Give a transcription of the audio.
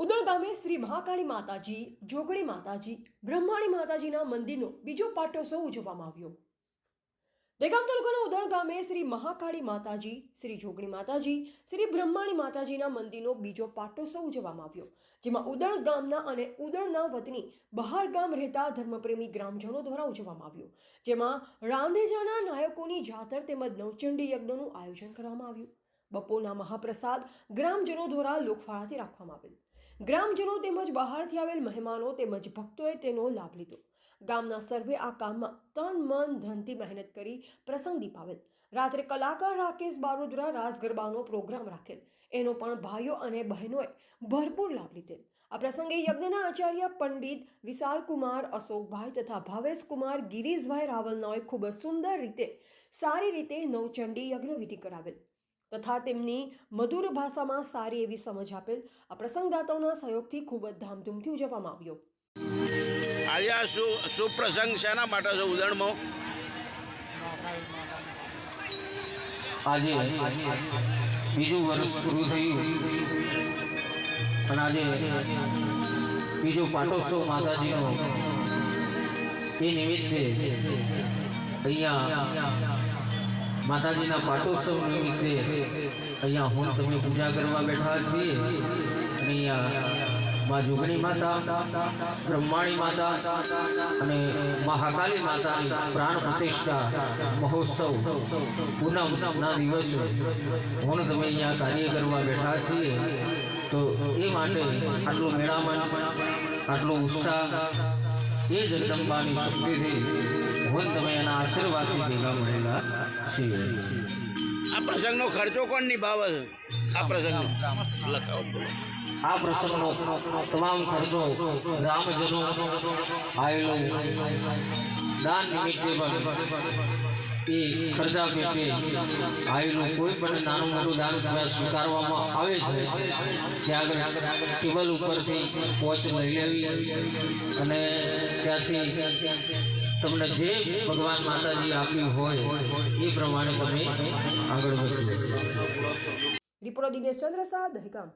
ગામે શ્રી મહાકાળી માતાજી, જોગણી માતાજી, બ્રહ્માણી માતાજીના મંદિરનો બીજો પાટોત્સવ ઉજવવામાં આવ્યો. દેગામ તાલુકાના ઉદળ ગામે શ્રી મહાકાળી માતાજી, શ્રી જોગણી માતાજી, શ્રી બ્રહ્માણી માતાજીના મંદિરનો બીજો પાટોત્સવ ઉજવવામાં આવ્યો, જેમાં ઉદળ ગામના અને ઉદળના વતની બહાર ગામ રહેતા ધર્મપ્રેમી ગ્રામજનો દ્વારા ઉજવવામાં આવ્યો, જેમાં રાંધેજાના નાયકોની જાતર તેમજ નવચંડી યજ્ઞનું આયોજન કરવામાં આવ્યું. બપોરના મહાપ્રસાદ ગ્રામજનો દ્વારા લોકફાળાથી રાખવામાં આવેલ. ગ્રામજનો તેમજ બહારથી આવેલ મહેમાનો તેમજ ભક્તોએ તેનો લાભ લીધો. ગામના સર્વે આ કામમાં તન, મન, ધનથી મહેનત કરી પ્રસંગ દીપાવેલ. રાત્રે કલાકાર રાકેશ બારોદરા રાસ ગરબાનો પ્રોગ્રામ રાખેલ. એનો પણ ભાઈઓ અને બહેનોએ ભરપૂર લાભ લીધેલ. આ પ્રસંગે યજ્ઞના આચાર્ય પંડિત વિશાલકુમાર અશોકભાઈ તથા ભાવેશકુમાર ગિરીશભાઈ રાવલનોએ ખૂબ જ સુંદર રીતે સારી રીતે નવચંડી યજ્ઞ વિધિ કરાવેલ. તથા તેમની મધુર ભાષામાં સારી એવી સમજ આપેલ આ પ્રસંગદાતાઓના સહયોગથી ખૂબ જ ધામધૂમથી ઉજવવામાં આવ્યો. આજે આ સુપ્રસંગ શેના માટે છે ઉદણમાં આજે બીજું વર્ષ પૂરું થયું. અને આજે બીજો પાટોત્સવ માતાજીનો. એ નિમિત્તે અહીંયા માતાજીના પાટોત્સવ નિમિત્તે અહીંયા હું તમે પૂજા કરવા બેઠા છીએ. અને અહીંયા મા જોગણી માતા, બ્રહ્માણી માતા અને મહાકાલી માતાની પ્રાણ પ્રતિષ્ઠા મહોત્સવ પૂનમના દિવસે હું તમે અહીંયા કાર્ય કરવા બેઠા છીએ. તો એ માટે આટલું મેળામાં આટલો ઉત્સાહ એ જગદંબાની શક્તિથી હું તમે એના આશીર્વાદથી ભેગા મળેલા છીએ. આ પ્રસંગનો ખર્ચો કોણ નિભાવે છે આ પ્રસંગનો. આ પ્રસંગનો તમામ ખર્ચો રામજનો આવેલો દાન નિમિત્તે પણ એ ખર્ચા પેટે આવેલું કોઈ પણ નાનું મોટું દાન સ્વીકારવામાં આવે છે ત્યાં આગળ ટેબલ ઉપરથી કોચ લઈ લેવી અને ત્યાંથી તમને જે ભગવાન માતાજી આપ્યું હોય, એ પ્રમાણે તમે આગળ વધો રિપોર્ટ દિનેશ ચંદ્ર શાહ, દહેગામ.